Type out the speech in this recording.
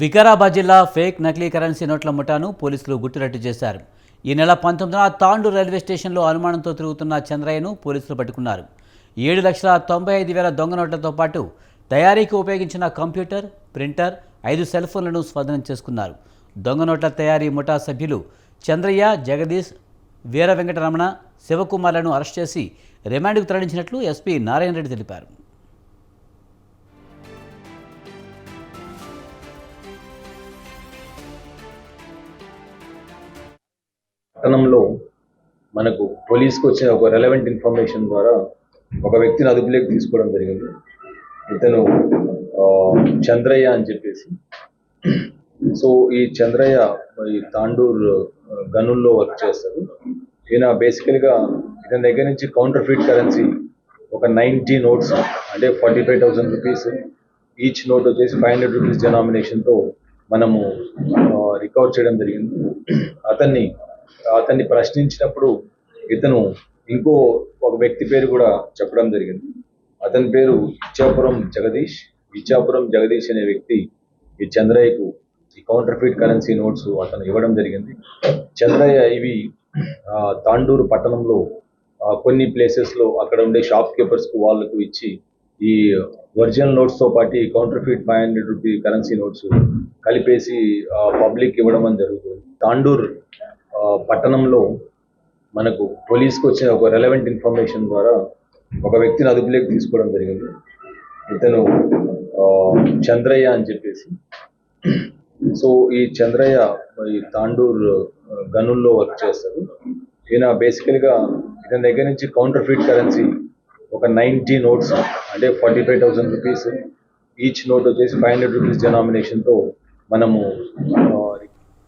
వికారాబాద్ జిల్లా ఫేక్ నకిలీ కరెన్సీ నోట్ల ముఠాను పోలీసులు గుట్టురట్టు చేశారు. ఈ నెల పంతొమ్మిదిన తాండూ రైల్వే స్టేషన్లో అనుమానంతో తిరుగుతున్న చంద్రయ్యను పోలీసులు పట్టుకున్నారు. ఏడు లక్షల తొంభై ఐదు వేల దొంగ నోట్లతో పాటు తయారీకి ఉపయోగించిన కంప్యూటర్ ప్రింటర్ ఐదు సెల్ ఫోన్లను స్వాధీనం చేసుకున్నారు. దొంగ నోట్ల తయారీ ముఠా సభ్యులు చంద్రయ్య జగదీష్ వీర వెంకటరమణ శివకుమార్లను అరెస్ట్ చేసి రిమాండ్కు తరలించినట్లు ఎస్పీ నారాయణ రెడ్డి తెలిపారు. పట్టణంలో మనకు పోలీస్కి వచ్చిన ఒక రెలవెంట్ ఇన్ఫర్మేషన్ ద్వారా ఒక వ్యక్తిని అదుపులోకి తీసుకోవడం జరిగింది. ఇతను ఆ, చంద్రయ్య అని చెప్పేసి. సో ఈ చంద్రయ్య ఈ తాండూర్ గనుల్లో వర్క్ చేస్తారు ఈయన బేసికల్గా ఇతని దగ్గర నుంచి కౌంటర్ ఫిట్ కరెన్సీ ఒక నైంటీ నోట్స్ అంటే forty five thousand rupees each note వచ్చేసి ఫైవ్ హండ్రెడ్ రూపీస్ డెనామినేషన్తో మనము రికవర్ చేయడం జరిగింది. అతన్ని అతన్ని ప్రశ్నించినప్పుడు ఇతను ఇంకో ఒక వ్యక్తి పేరు కూడా చెప్పడం జరిగింది. అతని పేరు ఇచ్చాపురం జగదీష్. ఇచ్చాపురం జగదీష్ అనే వ్యక్తి ఈ చంద్రయ్యకు ఈ కౌంటర్ ఫీట్ కరెన్సీ నోట్స్ అతను ఇవ్వడం జరిగింది. చంద్రయ్య ఇవి తాండూరు పట్టణంలో కొన్ని ప్లేసెస్లో అక్కడ ఉండే షాప్ కీపర్స్కు వాళ్ళకు ఇచ్చి ఈ ఒరిజినల్ నోట్స్తో పాటు ఈ counterfeit five hundred rupee currency notes కలిపేసి పబ్లిక్ ఇవ్వడం అని జరుగుతుంది. తాండూర్ పట్టణంలో మనకు పోలీస్కి వచ్చిన ఒక రెలవెంట్ ఇన్ఫర్మేషన్ ద్వారా ఒక వ్యక్తిని అదుపులోకి తీసుకోవడం జరిగింది. ఇతను ఆ, చంద్రయ్య అని చెప్పేసి. సో ఈ చంద్రయ్య ఈ తాండూర్ గనుల్లో వర్క్ చేస్తారు ఈయన బేసికల్గా ఇతని దగ్గర నుంచి కౌంటర్ ఫిట్ కరెన్సీ ఒక నైంటీ నోట్స్ అంటే forty five thousand rupees each note వచ్చేసి ఫైవ్ హండ్రెడ్ రూపీస్ డెనామినేషన్తో మనము